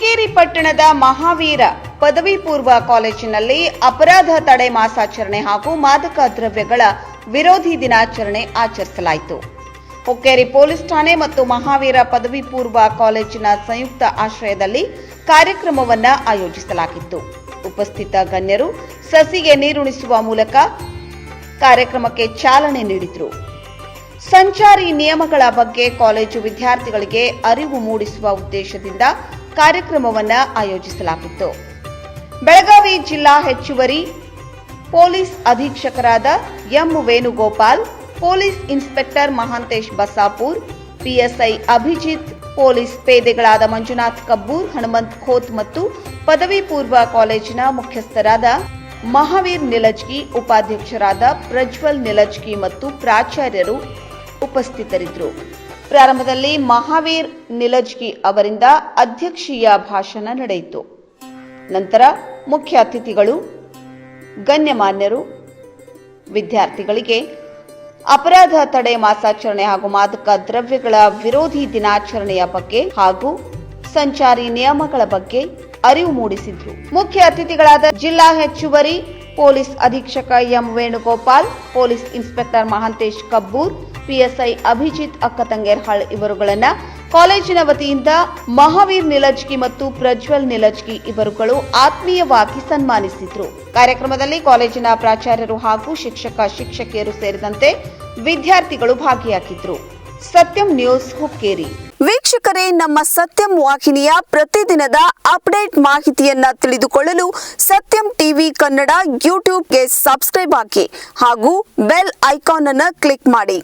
ಪಟ್ಟಣದ ಮಹಾವೀರ ಪದವಿ ಪೂರ್ವ ಕಾಲೇಜಿನಲ್ಲಿ ಅಪರಾಧ ತಡೆ ಮಾಸಾಚರಣೆ ಹಾಗೂ ಮಾದಕ ದ್ರವ್ಯಗಳ ವಿರೋಧಿ ದಿನಾಚರಣೆ ಆಚರಿಸಲಾಯಿತು. ಹುಕ್ಕೇರಿ ಪೊಲೀಸ್ ಠಾಣೆ ಮತ್ತು ಮಹಾವೀರ ಪದವಿ ಪೂರ್ವ ಕಾಲೇಜಿನ ಸಂಯುಕ್ತ ಆಶ್ರಯದಲ್ಲಿ ಕಾರ್ಯಕ್ರಮವನ್ನ ಆಯೋಜಿಸಲಾಗಿತ್ತು. ಉಪಸ್ಥಿತ ಗಣ್ಯರು ಸಸಿಗೆ ನೀರುಣಿಸುವ ಮೂಲಕ ಕಾರ್ಯಕ್ರಮಕ್ಕೆ ಚಾಲನೆ ನೀಡಿದರು. ಸಂಚಾರಿ ನಿಯಮಗಳ ಬಗ್ಗೆ ಕಾಲೇಜು ವಿದ್ಯಾರ್ಥಿಗಳಿಗೆ ಅರಿವು ಮೂಡಿಸುವ ಉದ್ದೇಶದಿಂದ ಕಾರ್ಯಕ್ರಮವನ್ನು ಆಯೋಜಿಸಲಾಗಿತ್ತು. ಬೆಳಗಾವಿ ಜಿಲ್ಲಾ ಹೆಚ್ಚುವರಿ police ಅಧೀಕ್ಷಕರಾದ M Venugopal, police inspector Mahantesh Basapur, PSI Abhijit, police ಪೇದೆಗಳಾದ Manjunath Kabbur, Hanumant Khot ಮತ್ತು ಪದವಿ ಪೂರ್ವ ಕಾಲೇಜಿನ ಮುಖ್ಯಸ್ಥರಾದ ಮಹಾವೀರ್ ನಿಲಜ್ಗಿ ಉಪಾಧ್ಯಕ್ಷರಾದ ಪ್ರಜ್ವಲ್ ನಿಲಜ್ಗಿ ಮತ್ತು ಪ್ರಾಚಾರ್ಯರು ಉಪಸ್ಥಿತರಿದ್ದರು. ಪ್ರಾರಂಭದಲ್ಲಿ ಮಹಾವೀರ್ ನಿಲಜ್ಗಿ ಅವರಿಂದ ಅಧ್ಯಕ್ಷೀಯ ಭಾಷಣ ನಡೆಯಿತು. ನಂತರ ಮುಖ್ಯ ಅತಿಥಿಗಳು, ಗಣ್ಯಮಾನ್ಯರು, ವಿದ್ಯಾರ್ಥಿಗಳಿಗೆ ಅಪರಾಧ ತಡೆ ಮಾಸಾಚರಣೆ ಹಾಗೂ ಮಾದಕ ದ್ರವ್ಯಗಳ ವಿರೋಧಿ ದಿನಾಚರಣೆಯ ಬಗ್ಗೆ ಹಾಗೂ ಸಂಚಾರಿ ನಿಯಮಗಳ ಬಗ್ಗೆ ಅರಿವು ಮೂಡಿಸಿದ್ರು. ಮುಖ್ಯ ಅತಿಥಿಗಳಾದ ಜಿಲ್ಲಾ ಹೆಚ್ಚುವರಿ ಪೊಲೀಸ್ ಅಧೀಕ್ಷಕ M Venugopal, police inspector Mahantesh Kabbur PSI Abhijit Akkatangerhal ಇವರುಗಳನ್ನ ಕಾಲೇಜಿನ ವತಿಯಿಂದ ಮಹಾವೀರ್ ನಿಲಜ್ಗಿ ಮತ್ತು ಪ್ರಜ್ವಲ್ ನಿಲಜ್ಗಿ ಇವರುಗಳು ಆತ್ಮೀಯವಾಗಿ ಸನ್ಮಾನಿಸಿದ್ರು. ಕಾರ್ಯಕ್ರಮದಲ್ಲಿ ಕಾಲೇಜಿನ ಪ್ರಾಚಾರ್ಯರು ಹಾಗೂ ಶಿಕ್ಷಕ ಶಿಕ್ಷಕಿಯರು ಸೇರಿದಂತೆ ವಿದ್ಯಾರ್ಥಿಗಳು ಭಾಗಿಯಾಗಿದ್ರು. ಸತ್ಯಂ ನ್ಯೂಸ್ ಹುಕ್ಕೇರಿ. ವೀಕ್ಷಕರೇ, ನಮ್ಮ ಸತ್ಯಂ ವಾಹಿನಿಯ ಪ್ರತಿದಿನದ ಅಪ್ಡೇಟ್ ಮಾಹಿತಿಯನ್ನ ತಿಳಿದುಕೊಳ್ಳಲು ಸತ್ಯಂ ಟಿವಿ ಕನ್ನಡ ಯೂಟ್ಯೂಬ್ಗೆ ಸಬ್ಸ್ಕ್ರೈಬ್ ಆಗಿ ಹಾಗೂ ಬೆಲ್ ಐಕಾನ್ ಅನ್ನು ಕ್ಲಿಕ್ ಮಾಡಿ.